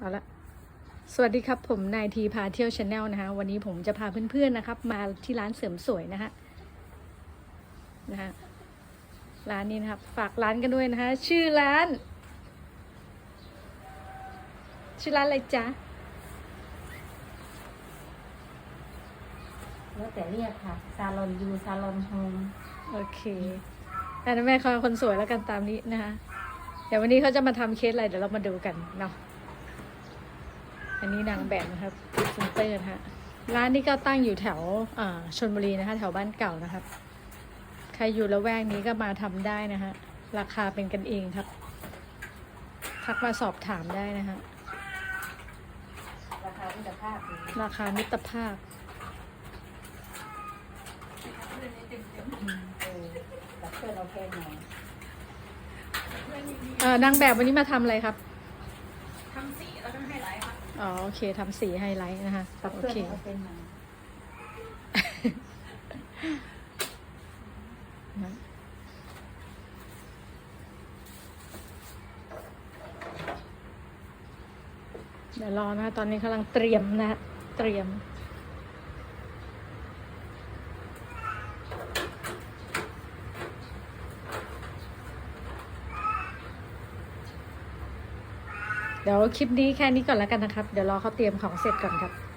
เอาละสวัสดีครับผมนายทีพาเที่ยวชาแนลนะคะวันนี้ผมจะพาเพื่อนๆนะครับ มาที่ร้านเสริมสวยนะฮะนะฮะร้านนี้นะครับ ฝากร้านกันด้วยนะคะชื่อร้าน ชื่อร้านอะไรจ๊ะแล้วแต่เรียกค่ะซาลอนยูซาลอนโฮมโอเคอันนั้นแม่เขาคนสวยแล้วกันตามนี้นะคะเดี๋ยววันนี้เขาจะมาทำเคสอะไรเดี๋ยวเรามาดูกันเนาะ อันนี้นางแบบนะครับพรีเซนเตอร์นะคะร้านนี้ก็ตั้งอยู่แถวอ่าชนบุรีนะคะ แถวบ้านเก่านะครับ ใครอยู่ละแวกนี้ก็มาทำได้นะคะราคาเป็นกันเองครับ ทักมาสอบถามได้นะคะราคาพิจภาพดีราคามิตรภาพเออแต่เพื่อนเราแพงหน่อยเอ่อนางแบบวันนี้มาทำอะไรครับทำสีแล้วก็ไฮไลท์ค่ะ อ๋อโอเคทำสีไฮไลท์นะคะโอเพื่อนเคเราเป็นหน่อยนะเดี๋ยวรอนะคะตอนนี้กำลังเตรียมนะ เตรียม เดี๋ยวคลิปนี้แค่นี้ก่อนแล้วกันนะครับ เดี๋ยวรอเขาเตรียมของเสร็จก่อนครับ